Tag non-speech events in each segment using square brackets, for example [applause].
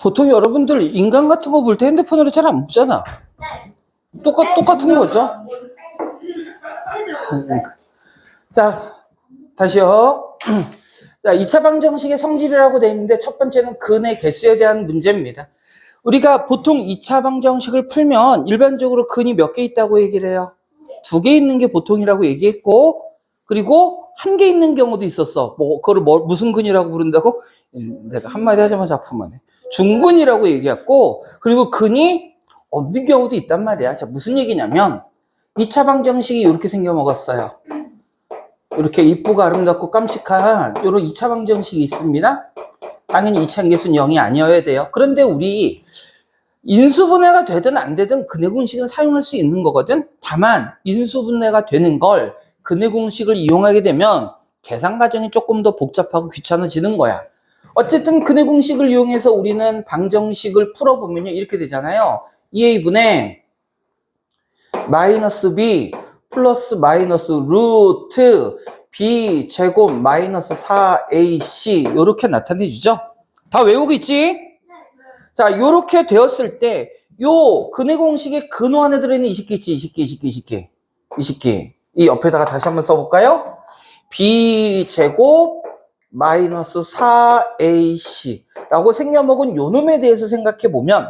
보통 여러분들 인간 같은 거 볼 때 핸드폰으로 잘 안 보잖아. 네. 똑같, 똑같은 거죠? 네. 자, 다시요. [clears throat] 자, 2차 방정식의 성질이라고 돼 있는데 첫 번째는 근의 개수에 대한 문제입니다. 우리가 보통 2차 방정식을 풀면 일반적으로 근이 몇 개 있다고 얘기를 해요. 두 개 있는 게 보통이라고 얘기했고, 그리고 한 개 있는 경우도 있었어. 뭐, 그걸 뭐, 무슨 근이라고 부른다고? 음, 내가 한마디 하자마자 아프만 해. 중근이라고 얘기했고, 그리고 근이 없는 경우도 있단 말이야. 자, 무슨 얘기냐면, 2차 방정식이 이렇게 생겨 먹었어요. 이렇게 이쁘고 아름답고 깜찍한 이런 2차 방정식이 있습니다. 당연히 2차 계수는 0이 아니어야 돼요. 그런데 우리 인수분해가 되든 안 되든 근해 공식은 사용할 수 있는 거거든. 다만 인수분해가 되는 걸 근해 공식을 이용하게 되면 계산 과정이 조금 더 복잡하고 귀찮아지는 거야. 어쨌든 근해 공식을 이용해서 우리는 방정식을 풀어보면요 이렇게 되잖아요. 2a분의 마이너스 b 플러스 마이너스 루트 b 제곱 마이너스 4ac 이렇게 나타내 주죠. 다 외우고 있지? 자, 요렇게 되었을 때, 요 근해 공식의 근호 안에 들어있는 20개 있지, 20개, 20개, 20개. 20개. 이 옆에다가 다시 한번 써볼까요? b 제곱 마이너스 4ac 라고 생겨먹은 요 놈에 대해서 생각해 보면,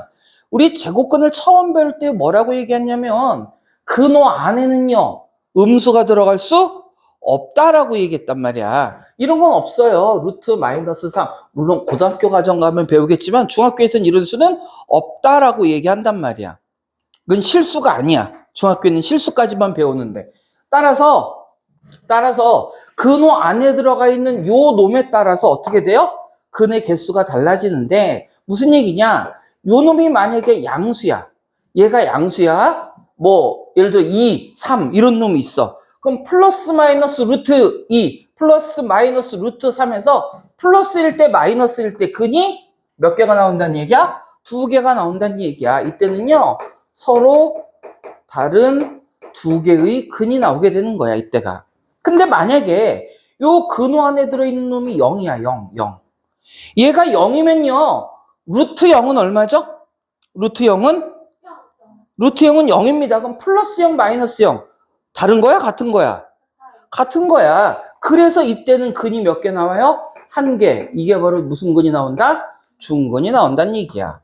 우리 제곱근을 처음 배울 때 뭐라고 얘기했냐면, 근호 안에는요, 음수가 들어갈 수 없다라고 얘기했단 말이야. 이런 건 없어요. 루트 마이너스 3. 물론 고등학교 과정 가면 배우겠지만 중학교에서는 이런 수는 없다라고 얘기한단 말이야. 그건 실수가 아니야. 중학교는 실수까지만 배우는데. 따라서 따라서 근호 안에 들어가 있는 요 놈에 따라서 어떻게 돼요? 근의 개수가 달라지는데 무슨 얘기냐? 요 놈이 만약에 양수야. 얘가 양수야. 뭐 예를 들어 2, 3 이런 놈이 있어. 그럼 플러스 마이너스 루트 2 플러스 마이너스 루트 3에서 플러스일 때 마이너스일 때 근이 몇 개가 나온다는 얘기야? 두 개가 나온다는 얘기야. 이때는요 서로 다른 두 개의 근이 나오게 되는 거야 이때가. 근데 만약에 요 근호 안에 들어있는 놈이 0이야 0, 0. 얘가 0이면요 루트 0은 얼마죠? 루트 0은 루트 0은 0입니다. 그럼 플러스 0, 마이너스 0. 다른 거야? 같은 거야? 같은 거야. 그래서 이때는 근이 몇 개 나와요? 한 개. 이게 바로 무슨 근이 나온다? 중근이 나온다는 얘기야.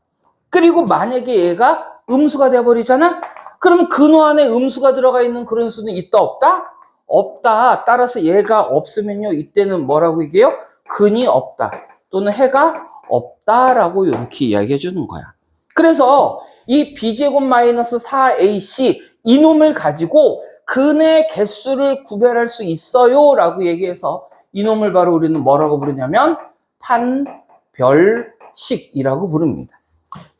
그리고 만약에 얘가 음수가 돼버리잖아? 그럼 근호 안에 음수가 들어가 있는 그런 수는 있다, 없다? 없다. 따라서 얘가 없으면요. 이때는 뭐라고 얘기해요? 근이 없다. 또는 해가 없다라고 이렇게 이야기해 주는 거야. 그래서 이 b제곱 마이너스 4ac 이놈을 가지고 근의 개수를 구별할 수 있어요 라고 얘기해서 이놈을 바로 우리는 뭐라고 부르냐면 판별식이라고 부릅니다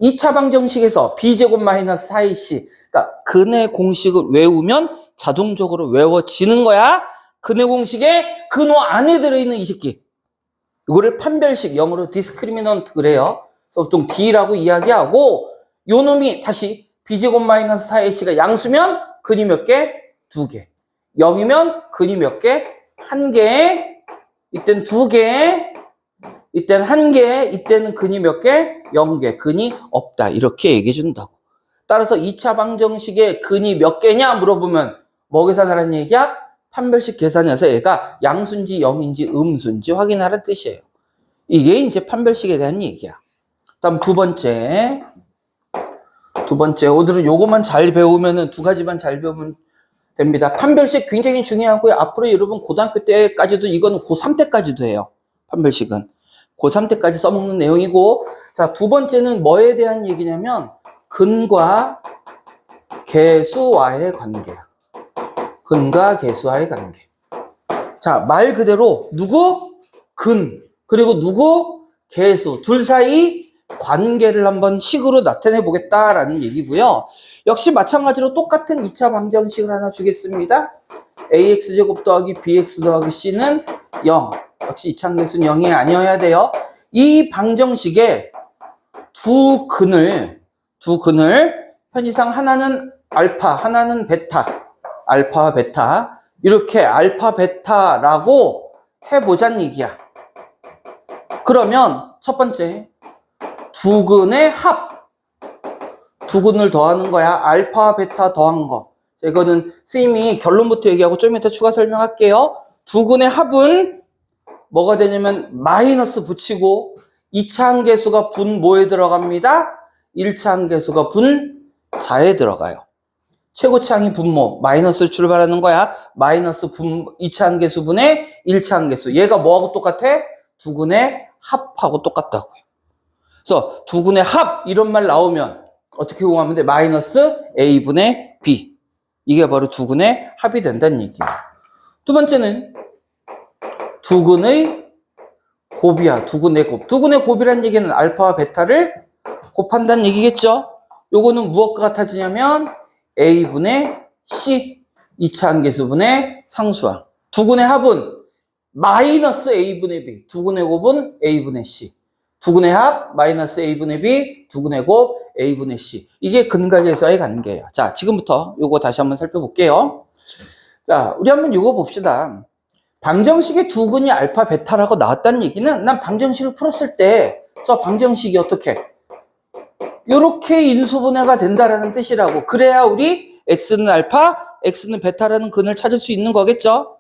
2차 방정식에서 b제곱 마이너스 4ac 그러니까 근의 공식을 외우면 자동적으로 외워지는 거야 근의 공식에 근호 안에 들어있는 20개 이거를 판별식 영어로 디스크리미넌트 그래요 보통 D라고 이야기하고 요 놈이 다시 b제곱 마이너스 4ac가 양수면 근이 몇 개? 두 개. 0이면 근이 몇 개? 한 개. 이땐 두 개. 이땐 한 개. 이때는 근이 몇 개? 0개. 근이 없다. 이렇게 얘기해 준다고. 따라서 2차 방정식의 근이 몇 개냐 물어보면 뭐 계산하라는 얘기야? 판별식 계산해서 얘가 양수인지 0인지 음수인지 확인하라는 뜻이에요. 이게 이제 판별식에 대한 얘기야. 다음 두 번째. 두 번째, 오늘은 요것만 잘 배우면은 두 가지만 잘 배우면 됩니다. 판별식 굉장히 중요하고요. 앞으로 여러분 고등학교 때까지도 이거는 고3 때까지도 해요. 판별식은. 고3 때까지 써먹는 내용이고, 자, 두 번째는 뭐에 대한 얘기냐면, 근과 개수와의 관계야. 근과 개수와의 관계. 자, 말 그대로, 누구? 근. 그리고 누구? 개수. 둘 사이 관계를 한번 식으로 나타내 보겠다라는 얘기고요. 역시 마찬가지로 똑같은 2차 방정식을 하나 주겠습니다. ax제곱 더하기 bx 더하기 c는 0. 역시 이차계수는 0이 아니어야 돼요. 이 방정식에 두 근을 두 근을 편의상 하나는 알파, 하나는 베타. 알파, 베타. 이렇게 알파, 베타라고 해보자는 얘기야. 그러면 첫 번째 두 근의 합 두 근을 더하는 거야 알파 베타 더한 거 자, 이거는 선생님이 결론부터 얘기하고 좀 이따 추가 설명할게요 두 근의 합은 뭐가 되냐면 마이너스 붙이고 2차 함계수가 분 뭐에 들어갑니다 1차 함계수가 분 자에 들어가요. 최고차항이 분모 마이너스 출발하는 거야? 마이너스 분 2차 함계수 분의 1차 함계수. 얘가 뭐하고 똑같아? 두근의 합하고 똑같다고요. 그래서 두근의 합 이런 말 나오면 어떻게 공하면 돼? 마이너스 a분의 b. 이게 바로 두근의 합이 된다는 얘기예요. 두 번째는 두근의 곱이야. 두근의 곱. 두근의 곱이라는 얘기는 알파와 베타를 곱한다는 얘기겠죠? 요거는 무엇과 같아지냐면 a분의 c 2차 함계수분의 상수항. 두근의 합은 마이너스 a분의 b 두근의 곱은 a분의 c. 두근의 합 마이너스 a분의 b 두근의 곱 a분의 c. 이게 근각에서의 관계예요. 자 지금부터 요거 다시 한번 살펴볼게요. 자 우리 한번 요거 봅시다. 방정식의 두근이 알파 베타라고 나왔다는 얘기는 난 방정식을 풀었을 때 저 방정식이 어떻게 요렇게 인수분해가 된다라는 뜻이라고 그래야 우리 x는 알파 x는 베타라는 근을 찾을 수 있는 거겠죠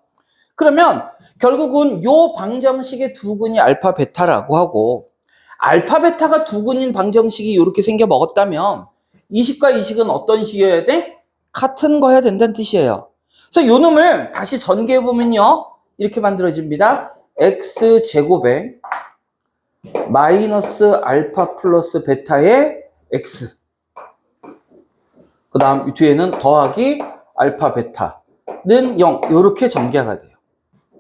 그러면 결국은 요 방정식의 두 근이 알파 베타라고 하고 알파 베타가 두 근인 방정식이 이렇게 생겨 먹었다면 이식과 이식은 어떤 식이어야 돼? 같은 거여야 된다는 뜻이에요. 그래서 요 놈을 다시 전개해 보면요. 이렇게 만들어집니다. x 제곱에 마이너스 알파 플러스 베타의 x 그 다음 뒤에는 더하기 알파 베타는 0 이렇게 전개가 돼요.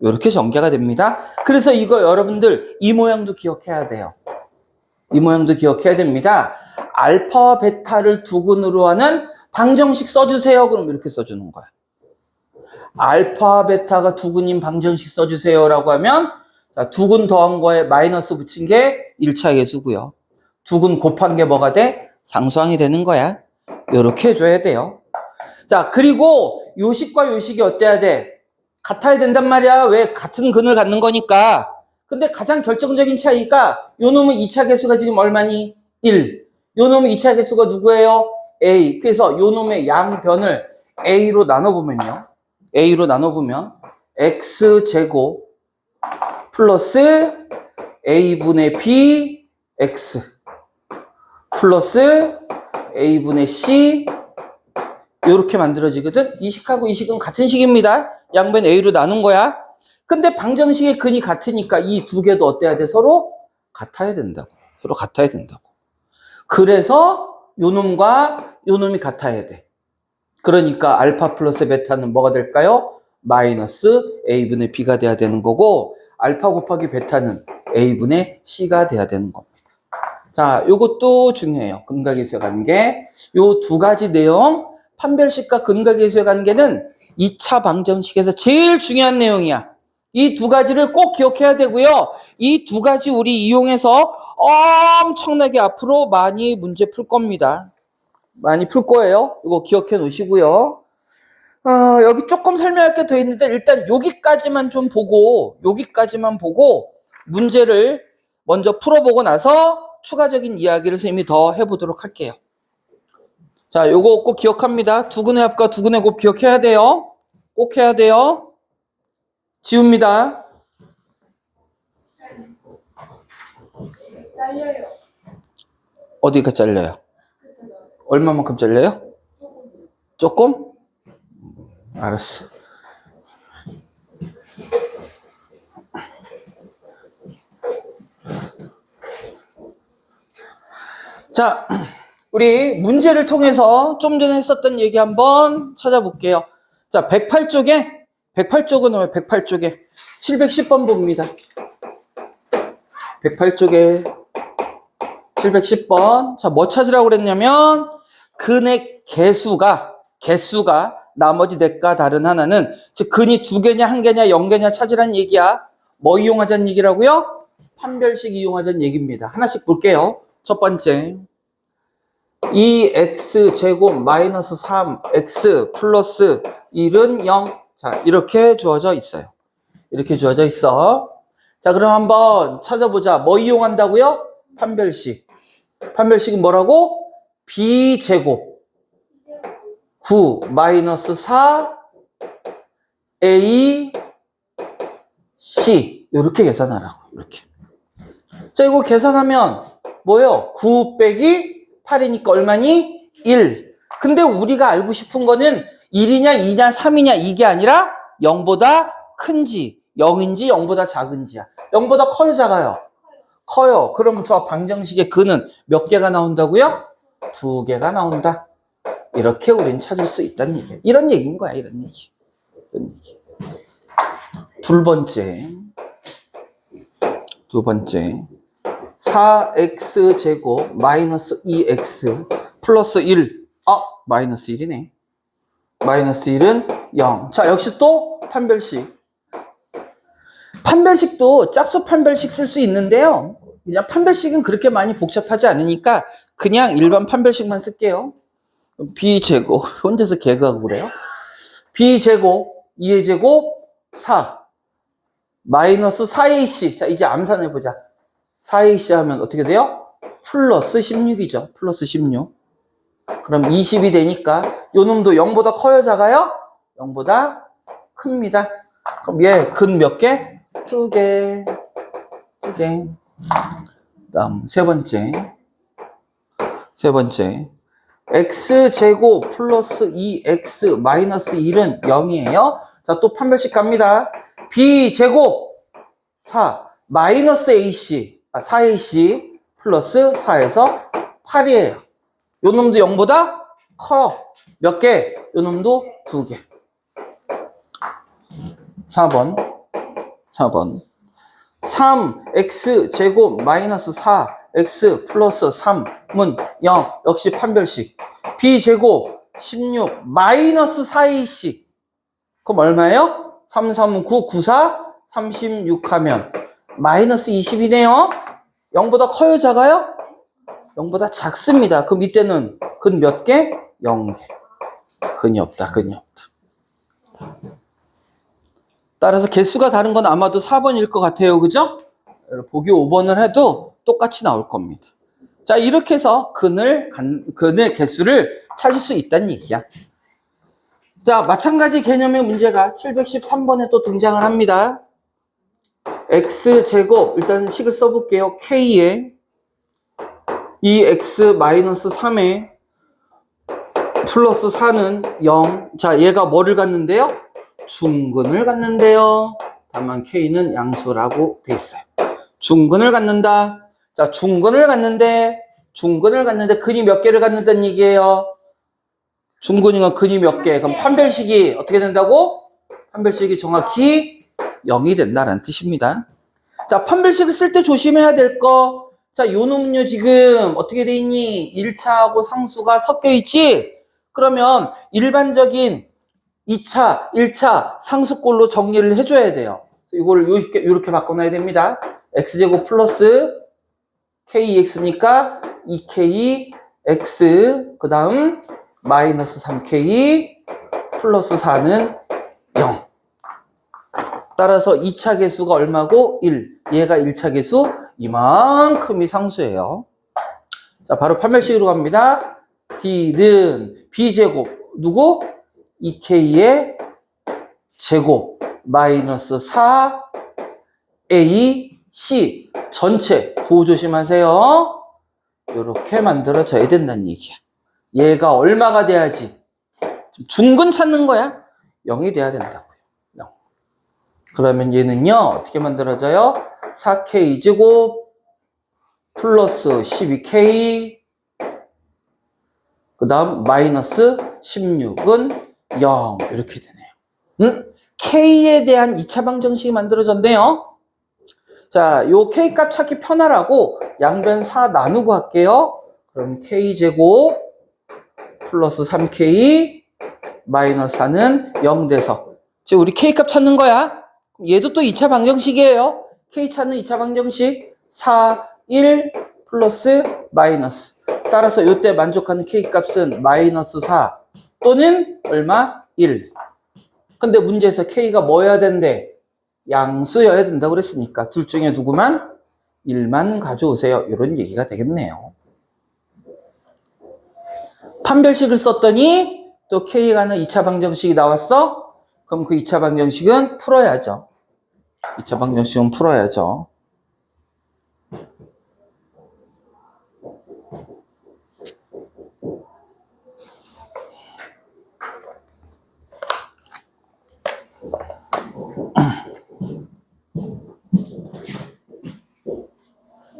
이렇게 전개가 됩니다. 그래서 이거 여러분들 이 모양도 기억해야 돼요. 이 모양도 기억해야 됩니다. 알파와 베타를 두근으로 하는 방정식 써주세요. 그럼 이렇게 써주는 거야. 알파, 베타가 두근인 방정식 써주세요라고 하면 자, 두근 더한 거에 마이너스 붙인 게 1차 계수고요. 두근 곱한 게 뭐가 돼? 상수항이 되는 거야. 이렇게 해줘야 돼요. 자, 그리고 요식과 요식이 어때야 돼? 같아야 된단 말이야. 왜? 같은 근을 갖는 거니까. 근데 가장 결정적인 차이가 요 놈은 2차 개수가 지금 얼마니? 1. 요 놈은 2차 개수가 누구예요? A. 그래서 요 놈의 양변을 A로 나눠보면요. A로 나눠보면 X제곱 플러스 A분의 B X 플러스 A분의 C 이렇게 만들어지거든. 이 식하고 이 식은 같은 식입니다. 양변 A로 나눈 거야. 근데 방정식의 근이 같으니까 이 두 개도 어때야 돼? 서로 같아야 된다고. 서로 같아야 된다고. 그래서 요 놈과 요 놈이 같아야 돼. 그러니까 알파 플러스 베타는 뭐가 될까요? 마이너스 a분의 b가 돼야 되는 거고 알파 곱하기 베타는 a분의 c가 돼야 되는 겁니다. 자, 요것도 중요해요. 근각계수의 관계. 요 두 가지 내용, 판별식과 근각계수의 관계는 2차 방정식에서 제일 중요한 내용이야. 이 두 가지를 꼭 기억해야 되고요. 이 두 가지 우리 이용해서 엄청나게 앞으로 많이 문제 풀 겁니다. 많이 풀 거예요. 이거 기억해 놓으시고요. 어, 여기 조금 설명할 게 더 있는데 일단 여기까지만 좀 보고 여기까지만 보고 문제를 먼저 풀어보고 나서 추가적인 이야기를 선생님이 더 해보도록 할게요. 자, 요거 꼭 기억합니다. 두근의 합과 두근의 곱 기억해야 돼요. 꼭 해야 돼요. 지웁니다. 어디가 잘려요? 얼마만큼 잘려요? 조금? 알았어. 자, 우리 문제를 통해서 좀 전에 했었던 얘기 한번 찾아볼게요. 자, 108쪽에, 108쪽은 왜 108쪽에 710번 봅니다. 108쪽에 710번. 자, 뭐 찾으라고 그랬냐면, 근의 개수가, 개수가 나머지 넷과 다른 하나는, 즉, 근이 두 개냐, 한 개냐, 영 개냐 찾으라는 얘기야. 뭐 이용하자는 얘기라고요? 판별식 이용하자는 얘기입니다. 하나씩 볼게요. 첫 번째. 2x 제곱 마이너스 3x 플러스 1은 0. 자, 이렇게 주어져 있어요. 이렇게 주어져 있어. 자, 그럼 한번 찾아보자. 뭐 이용한다고요? 판별식. 판별식은 뭐라고? b제곱 9 마이너스 4 a c 이렇게 계산하라고 이렇게. 자, 이거 계산하면 뭐예요? 9 빼기 8이니까 얼마니? 1. 근데 우리가 알고 싶은 거는 1이냐, 2냐, 3이냐 이게 아니라 0보다 큰지, 0인지 0보다 작은지야. 0보다 커요, 작아요? 커요. 그럼 저 방정식의 근은 몇 개가 나온다고요? 두 개가 나온다. 이렇게 우리는 찾을 수 있다는 얘기야. 이런 얘기인 거야, 이런 얘기. 이런 얘기. 둘 번째. 두 번째. 4x 제곱 마이너스 2x 플러스 1. 아, 마이너스 1이네. 마이너스 1은 0. 자, 역시 또 판별식. 판별식도 짝수 판별식 쓸 수 있는데요. 그냥 판별식은 그렇게 많이 복잡하지 않으니까 그냥 일반 판별식만 쓸게요. b제곱, [laughs] 혼자서 개그하고 그래요. b제곱, 2의 제곱, 4. 마이너스 4ac. 자, 이제 암산해보자. 4ac 하면 어떻게 돼요? 플러스 16이죠. 플러스 16. 그럼 20이 되니까 요 놈도 0보다 커요, 작아요? 0보다 큽니다. 그럼 얘 근 몇 개? 두 개. 두 개. 다음 세 번째. 세 번째. x제곱 플러스 2x 마이너스 1은 0이에요. 자, 또 판별식 갑니다. b제곱 4 마이너스 ac 아, 4ac 플러스 4에서 8이에요. 요 놈도 0보다 커. 몇 개? 요 놈도 두 개. 4번. 4번. 3x 제곱 마이너스 4x 플러스 3은 0. 역시 판별식. b 제곱 16 마이너스 4ac. 그럼 얼마예요? 3, 3, 9, 9, 4, 36 하면 마이너스 20이네요. 0보다 커요, 작아요? 0보다 작습니다. 그럼 이때는 근 몇 개? 0개. 근이 없다, 근이 없다. 따라서 개수가 다른 건 아마도 4번일 것 같아요. 그죠? 보기 5번을 해도 똑같이 나올 겁니다. 자, 이렇게 해서 근을, 간- 근의 개수를 찾을 수 있다는 얘기야. 자, 마찬가지 개념의 문제가 713번에 또 등장을 합니다. X제곱, 일단 식을 써볼게요. k에 이 x 마이너스 3에 플러스 4는 0. 자, 얘가 뭐를 갖는데요? 중근을 갖는데요. 다만 k는 양수라고 돼 있어요. 중근을 갖는다. 자, 중근을 갖는데, 중근을 갖는데 근이 몇 개를 갖는다는 얘기예요. 중근이가 근이 몇 개. 그럼 판별식이 어떻게 된다고? 판별식이 정확히 0이 된다는 뜻입니다. 자, 판별식을 쓸 때 조심해야 될 거. 자, 요 놈요 지금 어떻게 돼 있니? 1차하고 상수가 섞여 있지? 그러면 일반적인 2차, 1차 상수꼴로 정리를 해줘야 돼요. 이걸 요렇게, 요렇게 바꿔놔야 됩니다. x제곱 플러스 kx니까 2kx, 그 다음 마이너스 3k 플러스 4는 0. 따라서 2차 개수가 얼마고? 1. 얘가 1차 개수 이만큼이 상수예요. 자, 바로 판별식으로 갑니다. D는 B제곱, 누구? 2K의 제곱, 마이너스 4, A, C, 전체, 도 조심하세요. 이렇게 만들어져야 된다는 얘기야. 얘가 얼마가 돼야지? 중근 찾는 거야. 0이 돼야 된다고요. 0. 그러면 얘는요, 어떻게 만들어져요? 4K 제곱 플러스 12K 그 다음 마이너스 16은 0 이렇게 되네요. 음? K에 대한 2차 방정식이 만들어졌네요. 자, 요 K 값 찾기 편하라고 양변 4 나누고 할게요. 그럼 K 제곱 플러스 3K 마이너스 4는 0 돼서 지금 우리 K 값 찾는 거야. 얘도 또 2차 방정식이에요. K 찾는 2차 방정식 4, 1 플러스 마이너스 따라서 이때 만족하는 K 값은 마이너스 4 또는 얼마? 1 근데 문제에서 K가 뭐여야 된대? 양수여야 된다고 그랬으니까 둘 중에 누구만 1만 가져오세요. 이런 얘기가 되겠네요. 판별식을 썼더니 또 K가 하는 2차 방정식이 나왔어? 그럼 그 2차 방정식은 풀어야죠. 2차 방정식은 풀어야죠.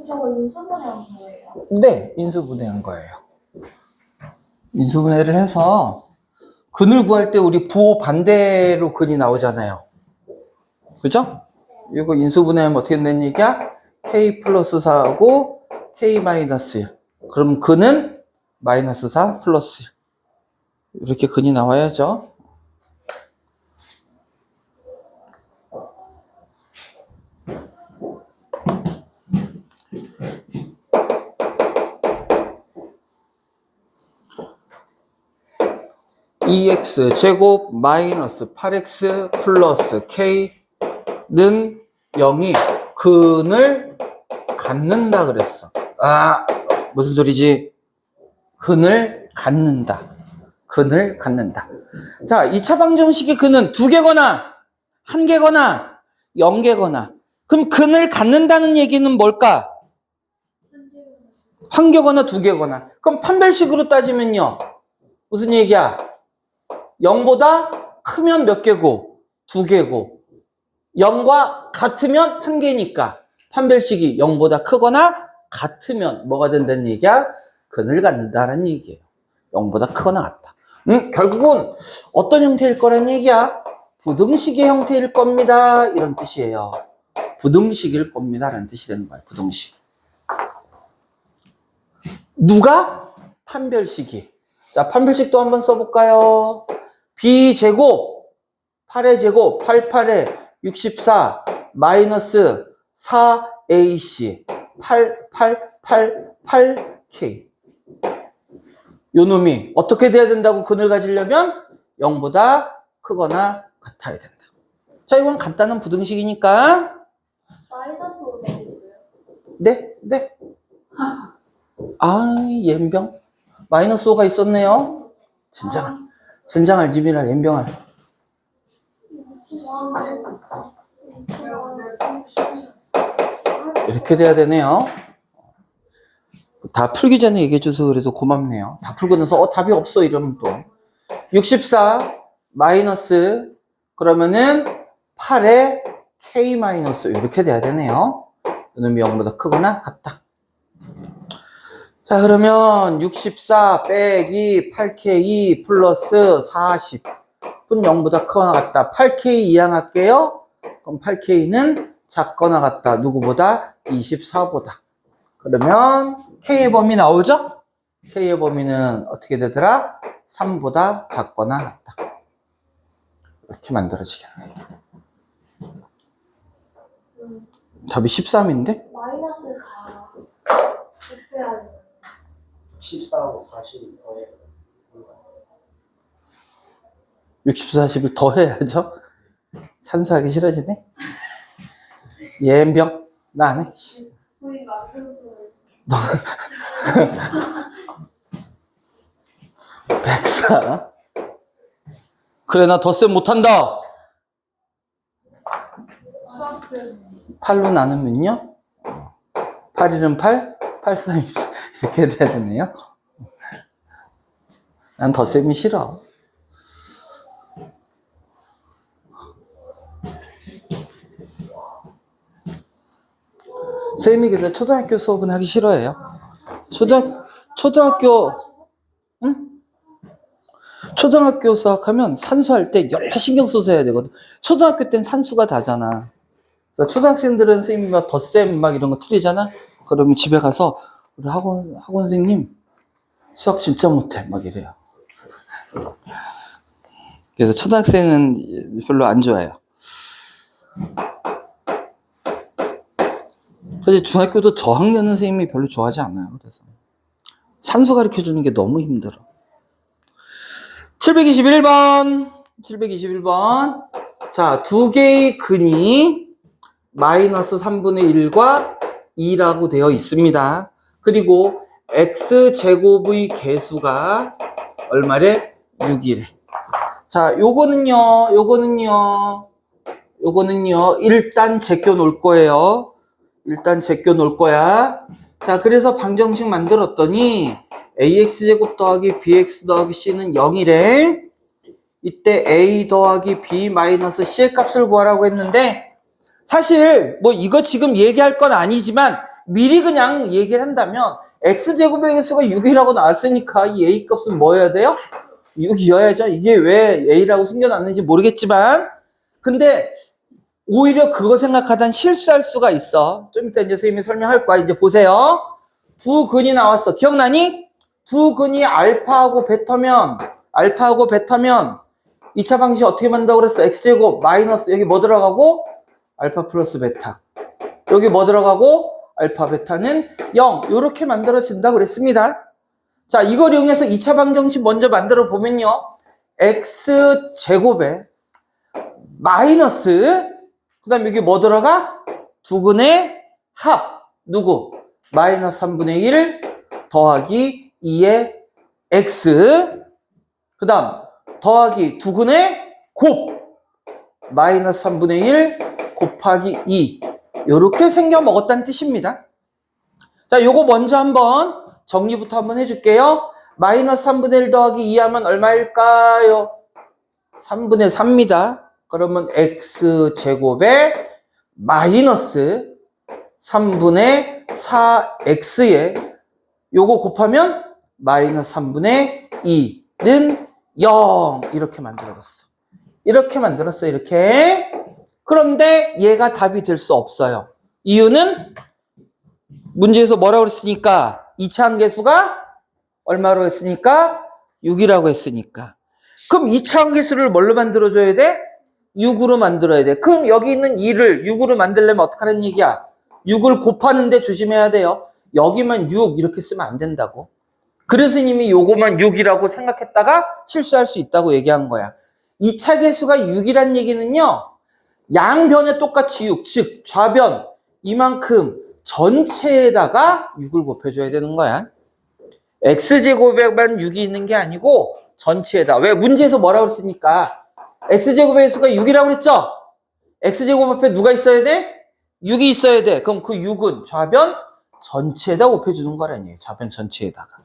저거 인수분해 한 거예요. 네, 인수분해한 거예요. 인수분해를 해서 근을 구할 때 우리 부호 반대로 근이 나오잖아요. 그죠? 이거 인수분해하면 어떻게 되는 얘기야? k 플러스 4하고 k 마이너스 1. 그럼 근은 마이너스 4 플러스 1. 이렇게 근이 나와야죠. E x 제곱 마이너스 8x 플러스 k는 0이 근을 갖는다 그랬어. 아, 무슨 소리지? 근을 갖는다. 근을 갖는다. 자, 2차 방정식의 근은 두 개거나, 한 개거나, 0개거나. 그럼 근을 갖는다는 얘기는 뭘까? 한 개거나 두 개거나. 그럼 판별식으로 따지면요. 무슨 얘기야? 0보다 크면 몇 개고? 두 개고. 0과 같으면 한 개니까. 판별식이 0보다 크거나 같으면 뭐가 된다는 얘기야? 근을 갖는다는 얘기예요. 0보다 크거나 같다. 음, 결국은 어떤 형태일 거란 얘기야? 부등식의 형태일 겁니다. 이런 뜻이에요. 부등식일 겁니다. 라는 뜻이 되는 거예요. 부등식. 누가? 판별식이. 자, 판별식도 한번 써볼까요? B제곱 8의 제곱 8, 8에 64 마이너스 4ac 8, 8, 8, 8k 요 놈이 어떻게 돼야 된다고 근을 가지려면 0보다 크거나 같아야 된다. 자, 이건 간단한 부등식이니까 마이너스 5가 있어요. 네, 네. 아, 옌병. 마이너스 5가 있었네요. 젠장, 젠장할 집이라 옌병할. 이렇게 돼야 되네요. 다 풀기 전에 얘기해 줘서 그래도 고맙네요. 다 풀고 나서, 어, 답이 없어. 이러면 또. 64 마이너스, 그러면은 8에 k 마이너스, 이렇게 돼야 되네요. 이놈이 0보다 크거나 같다. 자, 그러면 64 빼기 8k 플러스 40. 은 0보다 크거나 같다. 8k 이항할게요. 그럼 8k는 작거나 같다. 누구보다? 24보다. 그러면 k의 범위 나오죠? k의 범위는 어떻게 되더라? 3보다 작거나 같다. 이렇게 만들어지겠네. 답이 13인데? 마이너스 4. 곱해야 돼요. 14하고 40이 더해 60, 40을 더 해야죠? 산수하기 싫어지네? 예병, 나 안 해. 만들고 백사. 그래, 나 덧셈 못한다. 수학 때 8로 나누면요? 8일은 8, 8, 3, 24. 이렇게 돼야 되네요. 난 덧셈이 싫어. 쌤이 그래서 초등학교 수업은 하기 싫어해요. 초등, 초등학교, 응? 초등학교 수학하면 산수할 때 열나 신경 써서 해야 되거든. 초등학교 땐 산수가 다잖아. 초등학생들은 선생님이 막 덧셈 막 이런 거 틀리잖아? 그러면 집에 가서 우리 학원, 학원 선생님 수학 진짜 못해. 막 이래요. 그래서 초등학생은 별로 안 좋아해요. 사실 중학교도 저학년 선생님이 별로 좋아하지 않아요. 그래서 산수 가르쳐 주는 게 너무 힘들어. 721번, 721번. 자, 두 개의 근이 마이너스 3분의 1과 2라고 되어 있습니다. 그리고 x제곱의 개수가 얼마래? 6이래. 자, 요거는요, 요거는요, 요거는요, 일단 제껴 놓을 거예요. 일단 제껴 놓을 거야. 자, 그래서 방정식 만들었더니 ax제곱 더하기 bx 더하기 c는 0이래. 이때 a 더하기 b 마이너스 c의 값을 구하라고 했는데 사실 뭐 이거 지금 얘기할 건 아니지만 미리 그냥 얘기를 한다면 x제곱의 개수가 6이라고 나왔으니까 이 a 값은 뭐 해야 돼요? 6이어야죠. 이게 왜 a라고 숨겨놨는지 모르겠지만 근데 오히려 그거 생각하다 실수할 수가 있어. 좀 이따 이제 선생님이 설명할 거야. 이제 보세요. 두 근이 나왔어. 기억나니? 두 근이 알파하고 베타면 알파하고 베타면 2차 방식 어떻게 만든다고 그랬어? x제곱 마이너스 여기 뭐 들어가고? 알파 플러스 베타. 여기 뭐 들어가고? 알파 베타는 0. 이렇게 만들어진다고 그랬습니다. 자, 이걸 이용해서 2차 방정식 먼저 만들어 보면요. x제곱에 마이너스 그 다음에 여기 뭐 들어가? 두 근의 합. 누구? 마이너스 3분의 1 더하기 2의 x. 그 다음, 더하기 두 근의 곱. 마이너스 3분의 1 곱하기 2. 요렇게 생겨 먹었다는 뜻입니다. 자, 요거 먼저 한번 정리부터 한번 해줄게요. 마이너스 3분의 1 더하기 2 하면 얼마일까요? 3분의 3입니다. 그러면 x제곱에 마이너스 3분의 4x에 요거 곱하면 마이너스 3분의 2는 0 이렇게 만들어졌어. 이렇게 만들었어 이렇게. 그런데 얘가 답이 될 수 없어요. 이유는 문제에서 뭐라고 그랬으니까 2차 함계수가 얼마로 했으니까 6이라고 했으니까. 그럼 2차 함계수를 뭘로 만들어줘야 돼? 6으로 만들어야 돼. 그럼 여기 있는 2를 6으로 만들려면 어떡하라는 얘기야? 6을 곱하는데 조심해야 돼요. 여기만 6 이렇게 쓰면 안 된다고. 그래서 이미 요거만 6이라고 생각했다가 실수할 수 있다고 얘기한 거야. 2차 개수가 6이란 얘기는요. 양변에 똑같이 6, 즉 좌변 이만큼 전체에다가 6을 곱해줘야 되는 거야. x제곱에만 6이 있는 게 아니고 전체에다. 왜? 문제에서 뭐라고 그랬으니까 x제곱의 수가 6이라고 그랬죠? x제곱 앞에 누가 있어야 돼? 6이 있어야 돼. 그럼 그 6은 좌변 전체에다 곱해주는 거라니. 좌변 전체에다가.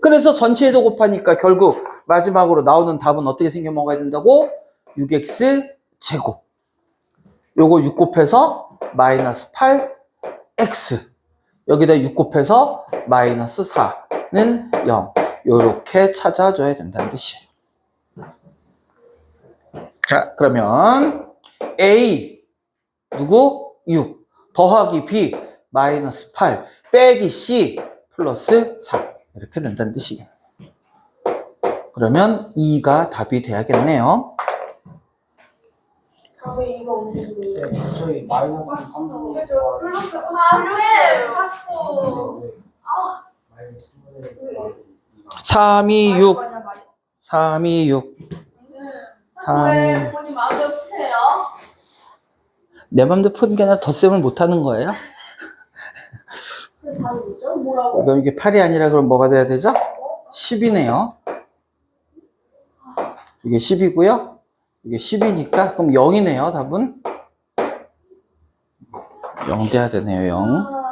그래서 전체에다 곱하니까 결국 마지막으로 나오는 답은 어떻게 생겨 먹어야 된다고? 6x 제곱. 요거 6 곱해서 마이너스 8x. 여기다 6 곱해서 마이너스 4는 0. 요렇게 찾아줘야 된다는 뜻이에요. 자, 그러면 A 누구? 6 더하기 B 마이너스 8 빼기 C 플러스 4 이렇게 된다는 뜻이에요. 그러면 2가 답이 돼야겠네요. 답에 이거 없는데. 네, 저희 마이너스 3분의 1저 플러스 아, 쌤! 자꾸. 마이너스 3분의 1 더하기 3, 2, 6 3, 2, 6 3, 왜 부모님 마음대로 푸세요? 내 맘대로 푸는 게 아니라 덧셈을 못 하는 거예요? 그래서 답이 뭐죠? 뭐라고? 그럼 이게 8이 아니라 그럼 뭐가 돼야 되죠? 10이네요. 이게 10이고요. 이게 10이니까 그럼 0이네요. 답은 0 돼야 되네요. 0. 아,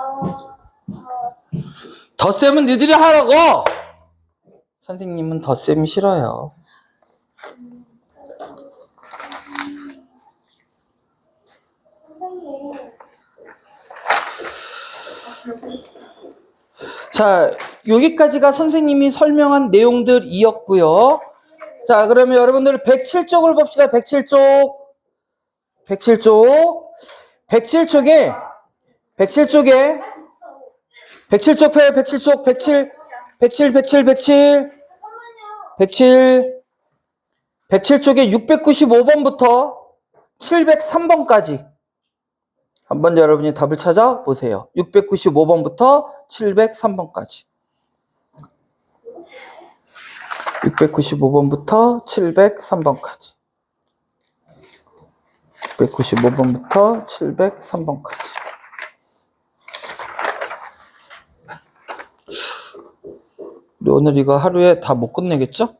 덧셈은 니들이 하라고. 선생님은 덧셈이 싫어요. 자, 여기까지가 선생님이 설명한 내용들이었고요. 자, 그러면 여러분들 107쪽을 봅시다. 107쪽. 107쪽. 107쪽에 107쪽에 107쪽 펴요. 107쪽 107 107 107 107 107 107쪽에 695번부터 703번까지 한번 여러분이 답을 찾아 보세요. 695번부터 703번까지. 695번부터 703번까지. 695번부터 703번까지. 오늘 이거 하루에 다 못 끝내겠죠?